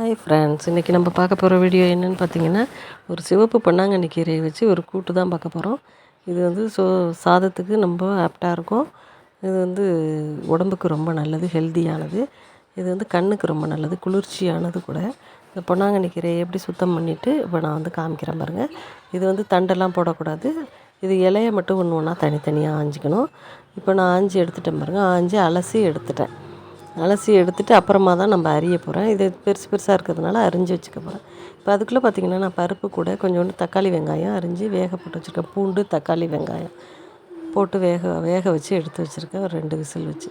Hi friends இன்றைக்கி நம்ம பார்க்க போகிற வீடியோ என்னென்னு பார்த்தீங்கன்னா ஒரு சிவப்பு பொன்னாங்கண்ணி கீரையை வச்சு ஒரு கூட்டு தான் பார்க்க போகிறோம் இது வந்து ஸோ சாதத்துக்கு ரொம்ப ஆப்டாக இருக்கும். இது வந்து உடம்புக்கு ரொம்ப நல்லது ஹெல்த்தியானது இது வந்து கண்ணுக்கு ரொம்ப நல்லது குளிர்ச்சியானது கூட. இந்த பொன்னாங்கண்ணி கீரையை எப்படி சுத்தம் பண்ணிவிட்டு இப்போ நான் வந்து காமிக்கிறேன் பாருங்கள் இது வந்து தண்டெல்லாம் போடக்கூடாது. இது இலையை மட்டும் ஒன்று ஒன்றா தனித்தனியாக ஆஞ்சிக்கணும். இப்போ நான் ஆஞ்சி எடுத்துட்டேன் பாருங்கள் ஆஞ்சி அலசி எடுத்துட்டேன். அலசி எடுத்துட்டு அப்புறமா தான் நம்ம அரிய போகிறேன் இது பெருசு பெருசாக இருக்கிறதுனால அரிஞ்சு வச்சுக்க போகிறேன் இப்போ அதுக்குள்ளே பார்த்திங்கன்னா நான் பருப்பு கூட கொஞ்சோண்டு தக்காளி வெங்காயம் அரிஞ்சு வேக போட்டு வச்சுருக்கேன். பூண்டு தக்காளி வெங்காயம் போட்டு வேக வேக வச்சு எடுத்து வச்சுருக்கேன். ஒரு ரெண்டு விசில் வச்சு.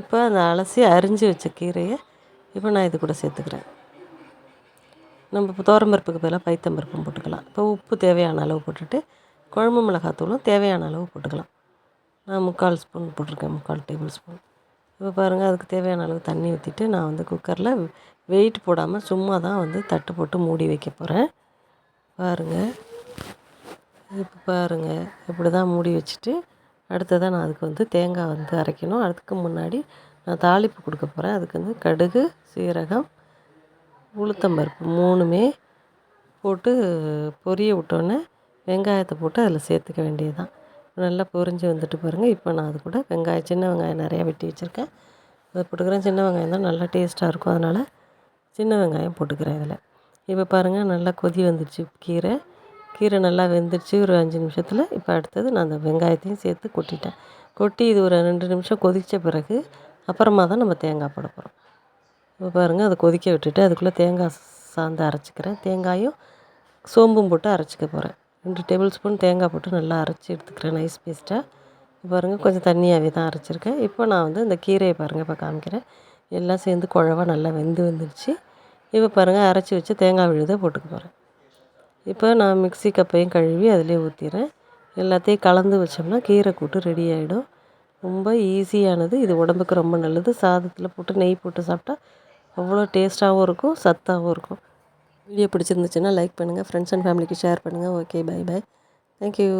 இப்போ அந்த அலசி அரிஞ்சு வச்ச கீரையை இப்போ நான் இது கூட சேர்த்துக்கிறேன். நம்ம இப்போ தோரம்பருப்புக்கு பதிலாக பைத்தம்பருப்பும் போட்டுக்கலாம். இப்போ உப்பு தேவையான அளவு போட்டுட்டு குழம்பு மிளகாத்தூளும் தேவையான அளவு போட்டுக்கலாம். நான் முக்கால் ஸ்பூன் போட்டிருக்கேன். முக்கால் டேபிள் ஸ்பூன். இப்போ பாருங்கள் அதுக்கு தேவையான அளவு தண்ணி ஊற்றிட்டு நான் வந்து குக்கரில் வெயிட் போடாமல் சும்மா தான் வந்து தட்டு போட்டு மூடி வைக்க போகிறேன் பாருங்கள் இப்போ பாருங்கள் இப்படி தான் மூடி வச்சுட்டு அடுத்ததாக நான் அதுக்கு வந்து தேங்காய் வந்து அரைக்கணும். அதுக்கு முன்னாடி நான் தாளிப்பு கொடுக்க போகிறேன் அதுக்கு வந்து கடுகு சீரகம் உளுத்தம்பருப்பு மூணுமே போட்டு பொரிய விட்டோன்னே வெங்காயத்தை போட்டு அதில் சேர்த்துக்க வேண்டியது தான் நல்லா பொரிஞ்சு வந்துட்டு பாருங்கள் இப்போ நான் அது கூட வெங்காயம் சின்ன வெங்காயம் நிறையா வெட்டி வச்சுருக்கேன். அதை போட்டுக்கிறேன். சின்ன வெங்காயம் தான் நல்லா டேஸ்ட்டாக இருக்கும். அதனால் சின்ன வெங்காயம் போட்டுக்கிறேன் இதில். இப்போ பாருங்கள் நல்லா கொதி வந்துடுச்சு கீரை. கீரை நல்லா வெந்துடுச்சு ஒரு அஞ்சு நிமிஷத்தில் இப்போ அடுத்தது நான் அந்த வெங்காயத்தையும் சேர்த்து கொட்டிட்டேன். கொட்டி இது ஒரு ரெண்டு நிமிஷம் கொதித்த பிறகு அப்புறமா தான் நம்ம தேங்காய் போட போகிறோம் இப்போ பாருங்கள் அதை கொதிக்க விட்டுட்டு அதுக்குள்ளே தேங்காய் சாந்து அரைச்சிக்கிறேன். தேங்காயும் சோம்பும் போட்டு அரைச்சிக்க போகிறேன் ரெண்டு டேபிள் ஸ்பூன் தேங்காய் போட்டு நல்லா அரைச்சி எடுத்துக்கிறேன் நைஸ் பேஸ்ட்டாக பாருங்கள் கொஞ்சம் தண்ணியாகவே தான் அரைச்சிருக்கேன். இப்போ நான் வந்து இந்த கீரையை பாருங்கள் இப்போ காமிக்கிறேன். எல்லாம் சேர்ந்து குழவாக நல்லா வெந்து வந்துடுச்சு இப்போ பாருங்கள் அரைச்சி வச்சு தேங்காய் விழுதை போட்டுக்க போகிறேன் இப்போ நான் மிக்சி கப்பையும் கழுவி அதிலே ஊற்றிடுறேன் எல்லாத்தையும் கலந்து வச்சோம்னா கீரை கூட்டு ரெடி ஆகிடும் ரொம்ப ஈஸியானது இது உடம்புக்கு ரொம்ப நல்லது. சாதத்தில் போட்டு நெய் போட்டு சாப்பிட்டா அவ்வளோ டேஸ்ட்டாகவும் இருக்கும் சத்தாகவும் இருக்கும். வீடியோ பிடிச்சிருந்துச்சுன்னா லைக் பண்ணுங்கள் ஃப்ரெண்ட்ஸ் அண்ட் ஃபேமிலிக்கு ஷேர் பண்ணுங்கள் okay bye bye thank you